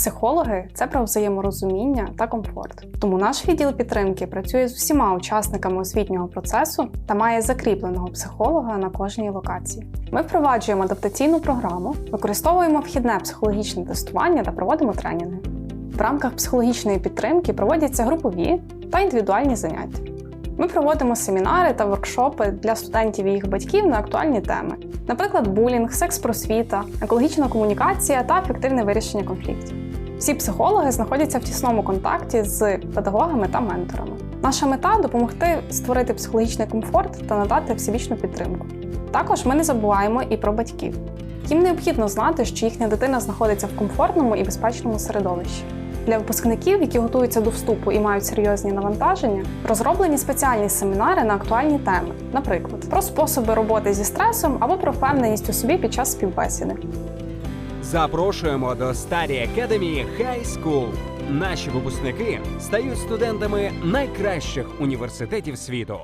Психологи це про взаєморозуміння та комфорт. Тому наш відділ підтримки працює з усіма учасниками освітнього процесу та має закріпленого психолога на кожній локації. Ми впроваджуємо адаптаційну програму, використовуємо вхідне психологічне тестування та проводимо тренінги. В рамках психологічної підтримки проводяться групові та індивідуальні заняття. Ми проводимо семінари та воркшопи для студентів і їх батьків на актуальні теми, наприклад, булінг, секс-просвіта, екологічна комунікація та ефективне вирішення конфліктів. Всі психологи знаходяться в тісному контакті з педагогами та менторами. Наша мета допомогти створити психологічний комфорт та надати всебічну підтримку. Також ми не забуваємо і про батьків. Їм необхідно знати, що їхня дитина знаходиться в комфортному і безпечному середовищі. Для випускників, які готуються до вступу і мають серйозні навантаження, розроблені спеціальні семінари на актуальні теми, наприклад, про способи роботи зі стресом або про впевненість у собі під час співбесіди. Запрошуємо до Старі Academy High School. Наші випускники стають студентами найкращих університетів світу.